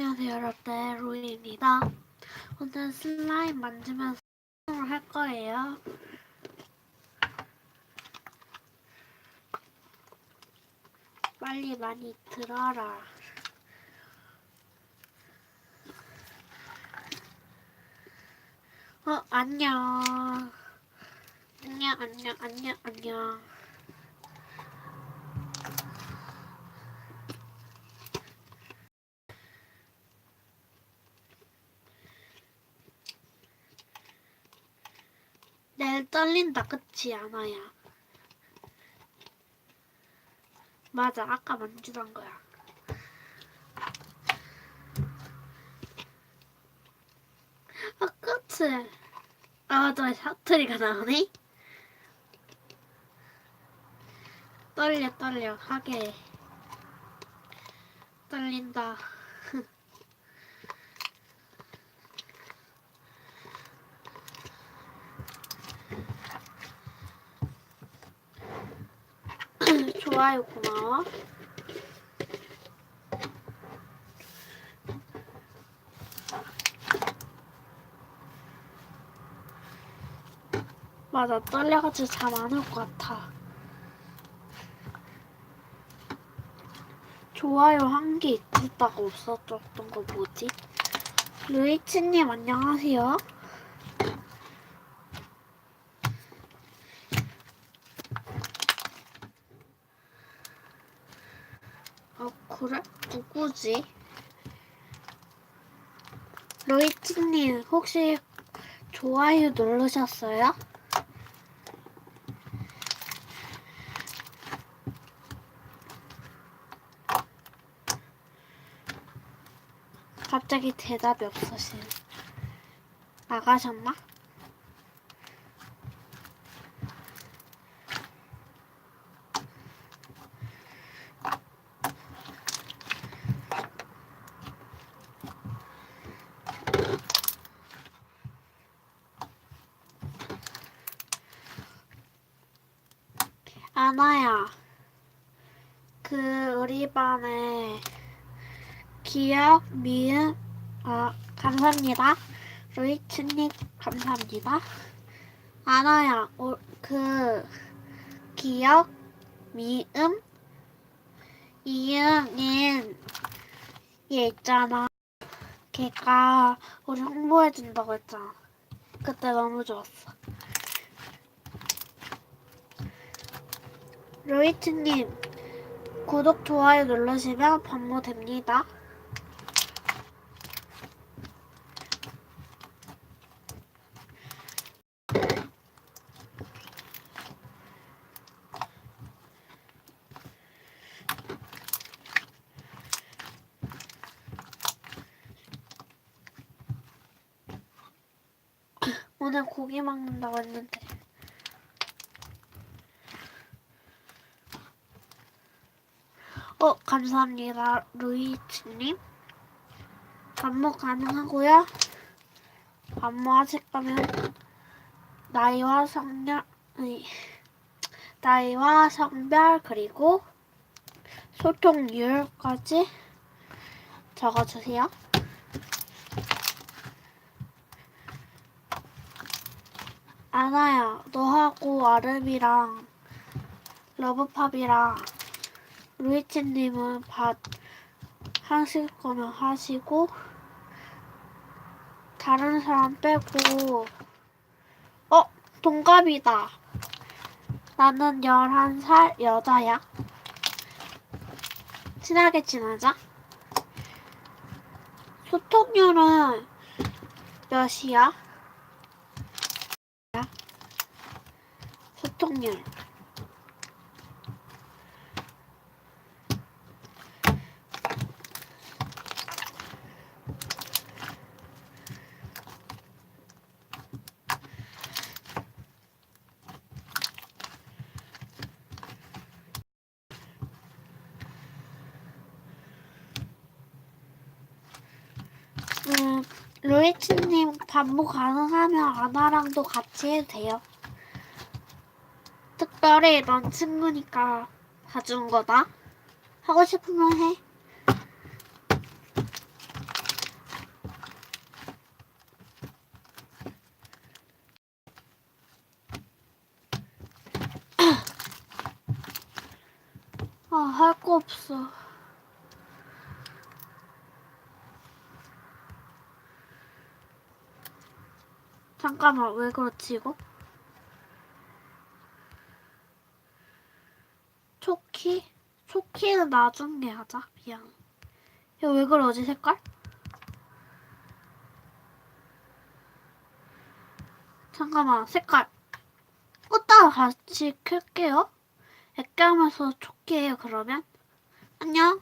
안녕하세요 여러분들. 로이입니다. 오늘 슬라임 만지면서 할 거예요. 빨리 많이 들어라. 어 안녕. 안녕 안녕 안녕 안녕 내일 떨린다 그치 않아야? 맞아 아까 만지던 거야. 아 그치 아 맞아 샤트리가 나오네? 떨려 떨려 하게. 떨린다 좋아요 고마워. 맞아 떨려가지고 잠 안 올 것 같아. 좋아요 한 개 있었다가 없었던 거 뭐지? 루이치님 안녕하세요 아 그래? 누구지? 로이치님 혹시 좋아요 누르셨어요? 갑자기 대답이 없으시네. 나가셨나? 아나야, 그 우리 반에 기억, 미음, 아 감사합니다. 루이츠님 감사합니다. 아나야, 어, 그 기억, 미음, 이응인 얘 있잖아. 걔가 우리 홍보해준다고 했잖아. 그때 너무 좋았어. 루이츠님 구독, 좋아요 누르시면 반모됩니다. 오늘 고기 먹는다고 했는데. 어, 감사합니다. 루이치님. 반모 가능하고요. 반모 하실 거면 나이와 성별, 나이와 성별 그리고 소통률까지 적어주세요. 아나야, 너하고 아름이랑 러브팝이랑 루이치님은 밭 하실 거면 하시고 다른 사람 빼고 어? 동갑이다. 나는 11살 여자야. 친하게 지내자. 소통률은 몇이야? 소통률. 로이츠님 반복 뭐 가능하면 아나랑도 같이 해도 돼요. 특별히 넌 친구니까 봐준 거다. 하고 싶으면 해. 아, 할 거 없어. 잠깐만, 왜 그렇지, 이거? 초키? 초키는 나중에 하자. 미안. 야, 왜 그러지, 색깔? 잠깐만, 색깔. 껐다가 같이 켤게요. 액감에서 초키예요, 그러면. 안녕.